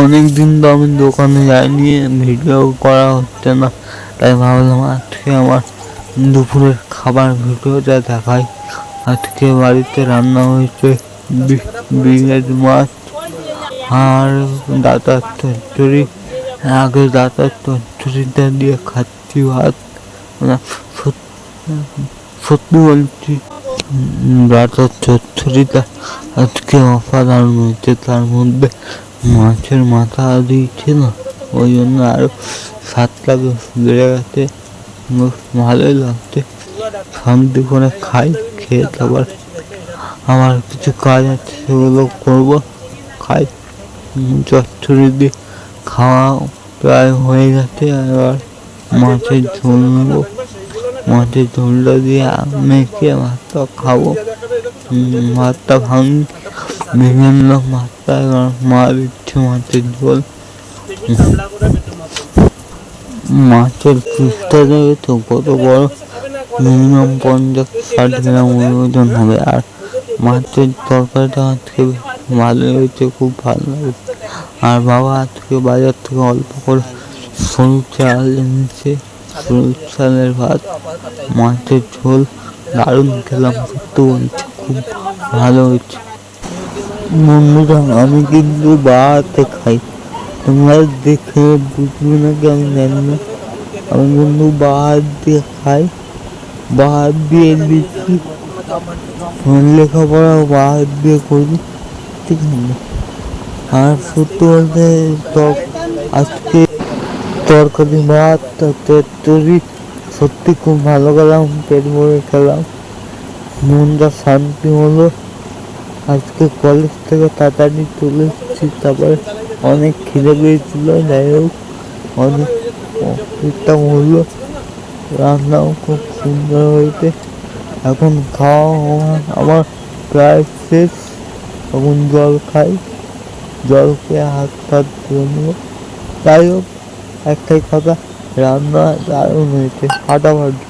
অনেক দিন তো আমি দোকানে যাইনি, ভিডিও করা হচ্ছে না। তাই ভাবলাম আজকে আমার দুপুরের খাবার ভিডিওটা দেখাই। আজকে বাড়িতে রান্না হয়েছে বিলের মাছ আর ডাটার চচ্চড়ি। আগে ডাটার চচ্চড়িটা দিয়ে খাচ্ছি ভাত। মানে সত্যি বলছি। ডাটার চচ্চড়িটা আজকে অসাধারণ হয়েছে তার মধ্যে মাছের মাথা দিয়েছে না ওই জন্য আরও স্বাদটা বেশ বেড়ে গেছে। ভালোই লাগছে। শান্তি করে খাই, খেয়ে তারপর আমার কিছু কাজ আছে, সেগুলো করব। খাই। চচ্চড়ি দিয়ে খাওয়া প্রায় হয়ে গেছে, এবার মাছের ঝোল নেব। মাছের ঝোলটা দিয়ে মেখে ভাতটা খাব। ভাতটা ভাঙি, বিভিন্ন ভাতটা মা দিচ্ছে মাছের ঝোল। মাছের পিসটা দেবে তো কত বড়? মিনিমাম পঞ্চাশ ষাট গ্রাম ওজন হবে। আর মাছের তরকারিটা আজকে ভালো হয়েছে, খুব ভালো লাগছে আর বাবা আজকে বাজার থেকে অল্প করে সরু চাল এনেছে। ভাত, মাছের ঝোল, দারুণ খেলাম, সত্যি বলছি, খুব ভালো হয়েছে। বন্ধুরা, আমি কিন্তু বাড়াতে খাই। তোমরা দেখে বুঝবে নাকি আমি জানি না। আমি কিন্তু বাহাত দিয়ে খাই বাহাত দিয়ে লিখি লেখাপড়া বাহাত দিয়ে করি, ঠিক আছে? আর সত্যি বলতে তর- আজকে তরকারি ভাত চচ্চড়ি সত্যি খুব ভালো খেলাম। পেট ভরে খেলাম মনটা শান্তি হলো। আজকে কলেজ থেকে তাড়াতাড়ি চলে এসেছি, তারপরে অনেক খিদে পেয়েছিল। যাই হোক অনেক অসুবিধা হলো। রান্নাও খুব সুন্দর হয়েছে। এখন খাওয়া আমার প্রায় শেষ। এখন জল খাই। জল খেয়ে হাত ফাত ধুয়ে নেব। যাই হোক একটাই কথা রান্না দারুণ হয়েছে ফাটাফাটি